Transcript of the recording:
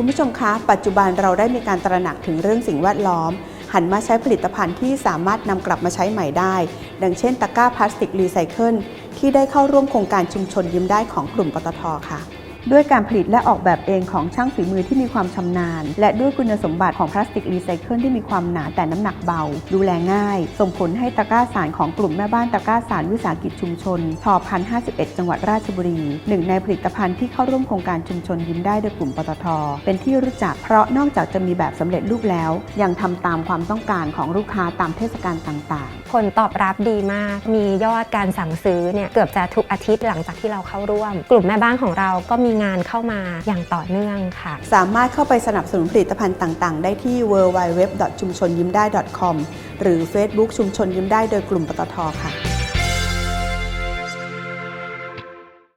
คุณผู้ชมคะ ปัจจุบันเราได้มีการตระหนักถึงเรื่องสิ่งแวดล้อม หันมาใช้ผลิตภัณฑ์ที่สามารถนำกลับมาใช้ใหม่ได้ ดังเช่นตะกร้าพลาสติกรีไซเคิลที่ได้เข้าร่วมโครงการชุมชนยิ้มได้ของกลุ่มปตทค่ะ ด้วยการผลิตและออกแบบเองของช่างฝีมือที่มีความชำนาญ และด้วยคุณสมบัติของพลาสติกรีไซเคิลที่มีความหนาแต่น้ำหนักเบา ดูแลง่าย ส่งผลให้ตะกร้าสารของกลุ่มแม่บ้านตะกร้าสารวิสาหกิจชุมชนชพัน51จังหวัดราชบุรีหนึ่งในผลิตภัณฑ์ที่เข้าร่วมโครงการชุมชนยิ้มได้โดยกลุ่มปตท เป็นที่รู้จักเพราะนอกจากจะมีแบบสำเร็จรูปแล้ว ยังทำตามความต้องการของลูกค้าตามเทศกาลต่างๆ ผลตอบรับดีมาก มียอดการสั่งซื้อเนี่ยเกือบจะทุกอาทิตย์หลังจากที่เราเข้าร่วม กลุ่มแม่บ้านของเราก็มีงานเข้ามาอย่างต่อเนื่องค่ะ สามารถเข้าไปสนับสนุนผลิตภัณฑ์ต่าง ๆ ได้ที่ www. ชุมชนยิ้มได้ .com หรือ Facebook ชุมชนยิ้มได้โดยกลุ่มปตทค่ะ